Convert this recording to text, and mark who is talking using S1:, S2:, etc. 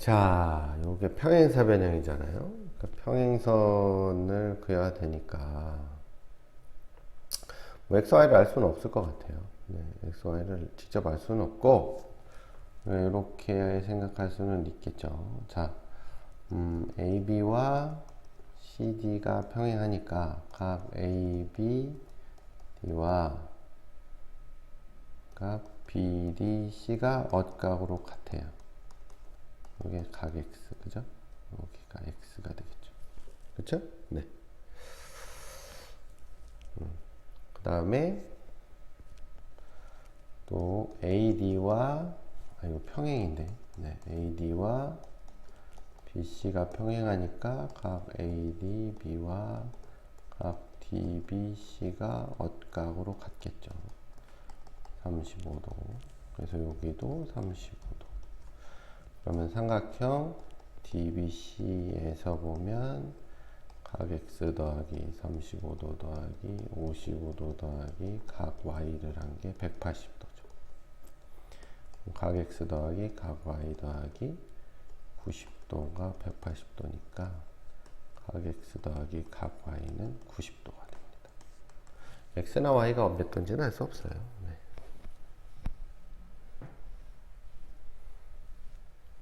S1: 자, 요게 평행사 변형이잖아요. 그러니까 평행선을 그려야 되니까 뭐 XY를 알 수는 없을 것 같아요. 네, XY를 직접 알 수는 없고 네, 이렇게 생각할 수는 있겠죠. 자, 음, AB와 CD가 평행하니까 각 AB, D와 각 BD, C가 엇각으로 같아요. 이게 각 X, 그죠? 여기가 X가 되겠죠. 그쵸? 네. 그 다음에 또 AD와 아 이거 평행인데 네, AD와 BC가 평행하니까 각 AD, B와 각 DB, C가 엇각으로 같겠죠. 35도. 그래서 여기도 35도. 그러면 삼각형 DBC에서 보면 각 x 더하기 35도 더하기 55도 더하기 각 y를 한 게 180도죠. 각 x 더하기 각 y 더하기 90도가 180도니까 각 x 더하기 각 y는 90도가 됩니다. x나 y가 몇 도인지는 알 수 없어요.